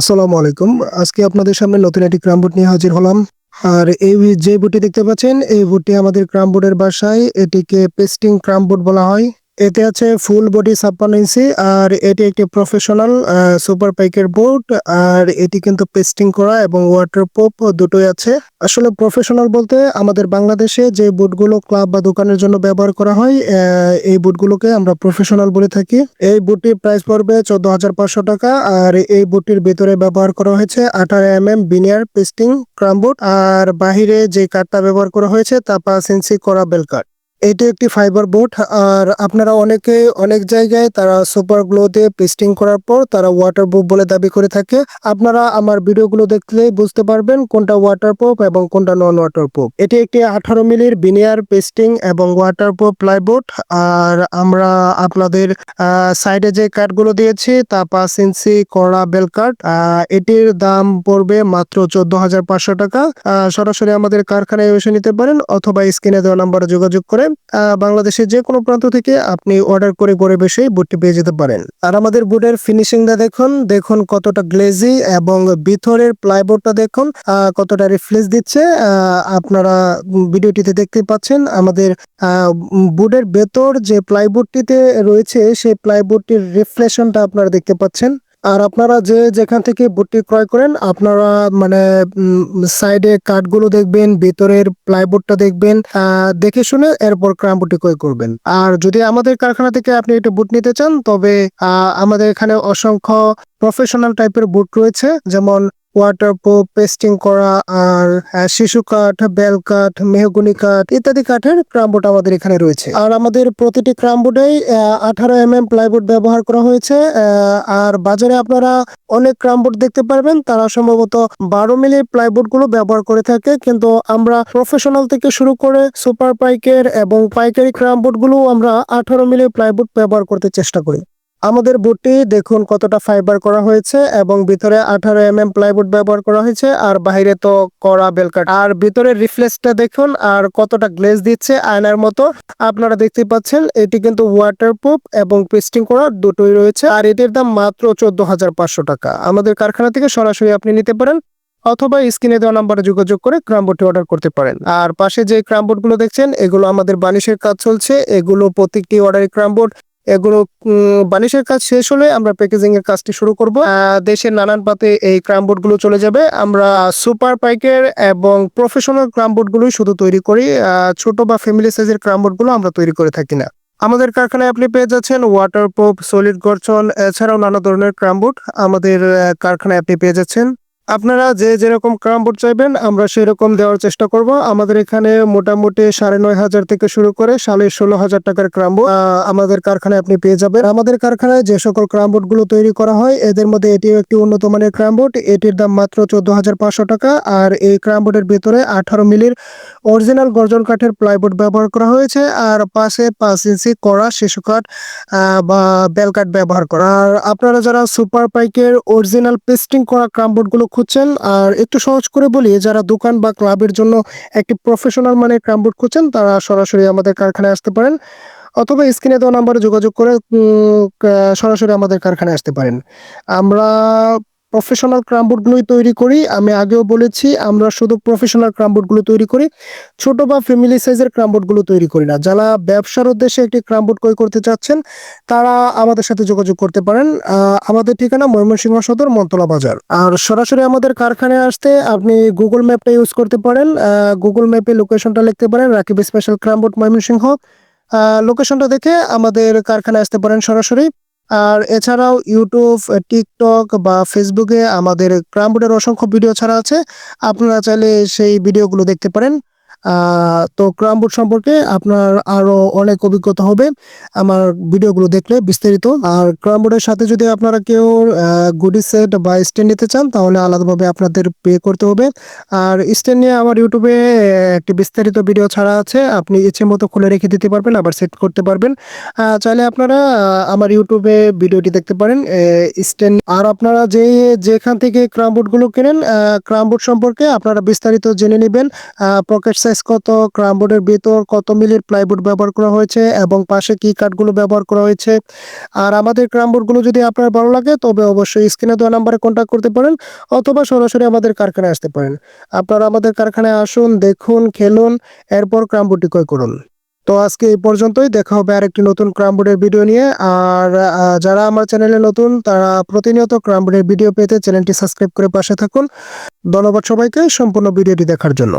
আসসালামু আলাইকুম। আজকে আপনাদের সামনে নতুন একটি ক্রাম বোর্ড নিয়ে হাজির হলাম। আর এই যে বুটটি দেখতে পাচ্ছেন, এই বুটটি আমাদের ক্রাম বোর্ডের বাসায় এটিকে পেস্টিং ক্রাম বোর্ড বলা হয়। এতে আছে ফুল বডি ছাপ্পান্ন ইঞ্চি আর এটি একটি প্রফেশনাল সুপার পাইকের বোর্ড আর এটি কিন্তু পেস্টিং করা এবং ওয়াটার প্রুফ দুটোই আছে। আসলে প্রফেশনাল বলতে আমাদের বাংলাদেশে যে বুটগুলো ক্লাব বা দোকানের জন্য ব্যবহার করা হয় এই বুটগুলোকে আমরা প্রফেশনাল বলে থাকি। এই বুটটির প্রাইস পড়বে চোদ্দ হাজার পাঁচশো টাকা আর এই বুটটির ভিতরে ব্যবহার করা হয়েছে আঠারো এম এম বিনিয়ার পেস্টিং ক্রাম বুট আর বাহিরে যে কাঠটা ব্যবহার করা হয়েছে তা পাঁচ ইঞ্চি করা বেল কাঠ এটি একটি ফাইবার বোট আর আপনারা অনেকে অনেক জায়গায় তারা সুপার গ্লো দিয়ে পেস্টিং করার পর তারা ওয়াটার প্রুফ বলে দাবি করে থাকে। আপনারা আমার ভিডিওগুলো দেখলে বুঝতে পারবেন কোনটা ওয়াটার প্রুফ এবং কোনটা নন ওয়াটার প্রুফ এটি একটি আঠারো মিলির বিনিয়ার পেস্টিং এবং ওয়াটার প্রুফ প্লাইবোর্ড আর আমরা আপনাদের সাইডে যে কাঠগুলো দিয়েছি তা পাঁচ ইঞ্চি কড়া বেল কাঠ এটির দাম পড়বে মাত্র চোদ্দ হাজার পাঁচশো টাকা। সরাসরি আমাদের কারখানায় এসে নিতে পারেন অথবা স্ক্রিনে দেওয়া নাম্বারে যোগাযোগ করে বাংলাদেশের যে কোনো প্রান্ত থেকে আপনি অর্ডার করে ঘরে বসেই বুটটি পেয়ে যেতে পারেন। আর আমাদের বুটের ফিনিশিংটা দেখুন দেখুন কতটা গ্লেজি এবং ভিতরের প্লাইবোর্ডটা দেখুন কতটা রিফ্লেক্স দিচ্ছে। আপনারা ভিডিওটিতে দেখতে পাচ্ছেন আমাদের বুটের ভেতর যে প্লাইবোর্ডটিতে রয়েছে, সেই প্লাইবোর্ডটির রিফ্লেকশনটা আপনারা দেখতে পাচ্ছেন। আর আপনারা যে যেখান থেকে বুটটি ক্রয় করেন, আপনারা মানে সাইডে কাঠগুলো দেখবেন, ভিতরের প্লাইবোর্ডটা দেখবেন দেখে শুনে এরপর ক্রাম বুটটি ক্রয় করবেন। আর যদি আমাদের কারখানা থেকে আপনি একটা বুট নিতে চান, তবে আমাদের এখানে অসংখ্য প্রফেশনাল টাইপের বুট রয়েছে। যেমন ওয়াটার প্রুফ পেস্টিং করা, আর শিশু কাঠ, বেল কাঠ, মেহগুনি কাঠ ইত্যাদি কাঠের ক্রামবোর্ড আমাদের এখানে রয়েছে। আর আমাদের প্রতিটি ক্রামবোর্ডেই আঠারো এম এম প্লাইবোর্ড ব্যবহার করা হয়েছে আর বাজারে আপনারা অনেক ক্রামবোর্ড দেখতে পারবেন। তারা সম্ভবত বারো মিলি প্লাইবোর্ডগুলো ব্যবহার করে থাকে। কিন্তু আমরা প্রফেশনাল থেকে শুরু করে সুপার পাইকের এবং পাইকারি ক্রামবোর্ডগুলো আমরা আঠারো মিলি প্লাইবোর্ড ব্যবহার করতে চেষ্টা করি। আমাদের বুটটি দেখুন কতটা ফাইবার করা হয়েছে এবং ভিতরে আঠারো এম এম প্লাইবোর্ড ব্যবহার করা হয়েছে আর বাইরে তো কড়া বেলকাট আর ভিতরে রিফ্লেক্সটা দেখুন আর কতটা গ্লেজ দিচ্ছে আয়নার মতো। আপনারা দেখতে পাচ্ছেন এটি কিন্তু ওয়াটারপ্রুফ এবং পেস্টিং করা দুটোই রয়েছে আর এটির দাম মাত্র চোদ্দ হাজার পাঁচশো টাকা। আমাদের কারখানা থেকে সরাসরি আপনি নিতে পারেন অথবা স্ক্রিনে দেওয়া নাম্বারে যোগাযোগ করে ক্রামবোর্ডটি অর্ডার করতে পারেন। আর পাশে যে ক্রামবোর্ডগুলো দেখছেন, এগুলো আমাদের বানিশের কাজ চলছে। এগুলো প্রত্যেকটি অর্ডারি ক্রামবোর্ড এগুলো বানিশের কাজ শেষ হলে আমরা প্যাকেজিং এর কাজটি শুরু করব। দেশের নানান পাতে এই ক্রামবোর্ডগুলো চলে যাবে। আমরা সুপার পাইকের এবং প্রফেশনাল ক্রামবোর্ড গুলোই শুধু তৈরি করি। ছোট বা ফ্যামিলি সাইজের ক্রামবোর্ডগুলো আমরা তৈরি করে থাকি না। আমাদের কারখানায় আপনি পেয়ে যাচ্ছেন ওয়াটার প্রুফ সলিড গর্জন এছাড়াও নানা ধরনের ক্রামবোর্ড আমাদের কারখানায় আপনি পেয়ে যাচ্ছেন আপনারা যে যেরকম ক্রাম বোর্ড চাইবেন, আমরা সেরকম দেওয়ার চেষ্টা করব। আমাদের এখানে মোটামুটি সাড়ে নয় হাজার থেকে শুরু করে সাড়ে ষোলো হাজার টাকার ক্রামবোর্ড আমাদের কারখানায় আপনি পেয়ে যাবেন। আমাদের কারখানায় যে সকল ক্রামবোর্ডগুলো তৈরি করা হয়, এদের মধ্যে এটিও একটি উন্নত মানের ক্রাম বোর্ড এটির দাম মাত্র চোদ্দ হাজার পাঁচশো টাকা, আর এই ক্রাম বোর্ডের ভিতরে আঠারো মিলির অরিজিনাল গর্জন কাঠের প্লাইবোর্ড ব্যবহার করা হয়েছে, আর পাশে পাঁচ ইঞ্চি কড়া শিশু কাঠ বা বেল কাঠ ব্যবহার করা। আর আপনারা যারা সুপার পাইকের অরিজিনাল পেস্টিং করা ক্রামবোর্ডগুলো খুঁজছেন। আর একটু সহজ করে বলি, যারা দোকান বা ক্লাবের জন্য একটি প্রফেশনাল মানে ক্রামবোর্ড খুঁজছেন, তারা সরাসরি আমাদের কারখানায় আসতে পারেন। অথবা স্ক্রিনে দেওয়া নাম্বারে যোগাযোগ করে সরাসরি আমাদের কারখানায় আসতে পারেন। আমরা প্রফেশনাল ক্রামবোর্ডগুলোই তৈরি করি। আমি আগেও বলেছি, আমরা শুধু প্রফেশনাল ক্রামবোর্ডগুলো তৈরি করি। ছোট বা ফ্যামিলি সাইজের ক্রামবোর্ডগুলো তৈরি করি না। যারা ব্যবসার উদ্দেশ্যে একটি ক্রামবোর্ড ক্রয় করতে চাচ্ছেন, তারা আমাদের সাথে যোগাযোগ করতে পারেন। আমাদের ঠিকানা ময়মনসিংহ সদর মন্তলা বাজার। আর সরাসরি আমাদের কারখানায় আসতে আপনি গুগল ম্যাপটা ইউজ করতে পারেন। গুগল ম্যাপে লোকেশনটা লিখতে পারেন, রাকিব স্পেশাল ক্রামবোর্ড ময়মনসিংহ। লোকেশনটা দেখে আমাদের কারখানায় আসতে পারেন সরাসরি। আর এছাড়াও ইউটিউব টিকটক বা ফেসবুকে আমাদের ক্রামবোর্ডের অসংখ্য ভিডিও ছাড়া আছে। আপনারা চাইলে সেই ভিডিওগুলো দেখতে পারেন। তো ক্রাম ক্রামবোর্ড সম্পর্কে আপনার আরও অনেক অভিজ্ঞতা হবে। আমার ভিডিওগুলো দেখলে বিস্তারিত। আর ক্রাম ক্রামবোর্ডের সাথে যদি আপনারা কেউ গুডি সেট বা স্ট্যান্ড নিতে চান, তাহলে আলাদাভাবে আপনাদের পে করতে হবে। আর স্ট্যান্ড নিয়ে আমার ইউটিউবে একটি বিস্তারিত ভিডিও ছাড়া আছে। আপনি ইচ্ছে মতো খুলে রেখে দিতে পারবেন, আবার সেট করতে পারবেন। চাইলে আপনারা আমার ইউটিউবে ভিডিওটি দেখতে পারেন। স্ট্যান্ড আর আপনারা যে, যেখান থেকে ক্রামবোর্ডগুলো কেনেন ক্রামবোর্ড সম্পর্কে আপনারা বিস্তারিত জেনে নেবেন। পকেট সাইজ কত ক্রামবোর্ডের ভিতর কত মিলির প্লাইবোর্ড ব্যবহার করা হয়েছে এবং পাশে কি কাঠগুলো ব্যবহার করা হয়েছে। আর আমাদের ক্রামবোর্ডগুলো যদি আপনার ভালো লাগে, তবে অবশ্যই স্ক্রিনে দেওয়া নাম্বারে কন্ট্যাক্ট করতে পারেন অথবা সরাসরি আমাদের কারখানায় আসতে পারেন। আপনারা আমাদের কারখানায় আসুন, দেখুন, খেলুন, এরপর ক্রামবোর্ডটি ক্রয় করুন। তো আজকে এই পর্যন্তই, দেখা হবে আরেকটি নতুন ক্রামবোর্ডের ভিডিও নিয়ে। আর যারা আমার চ্যানেলে নতুন, তারা প্রতিনিয়ত ক্রামবোর্ডের ভিডিও পেতে চ্যানেলটি সাবস্ক্রাইব করে পাশে থাকুন। ধন্যবাদ সবাইকে সম্পূর্ণ ভিডিওটি দেখার জন্য।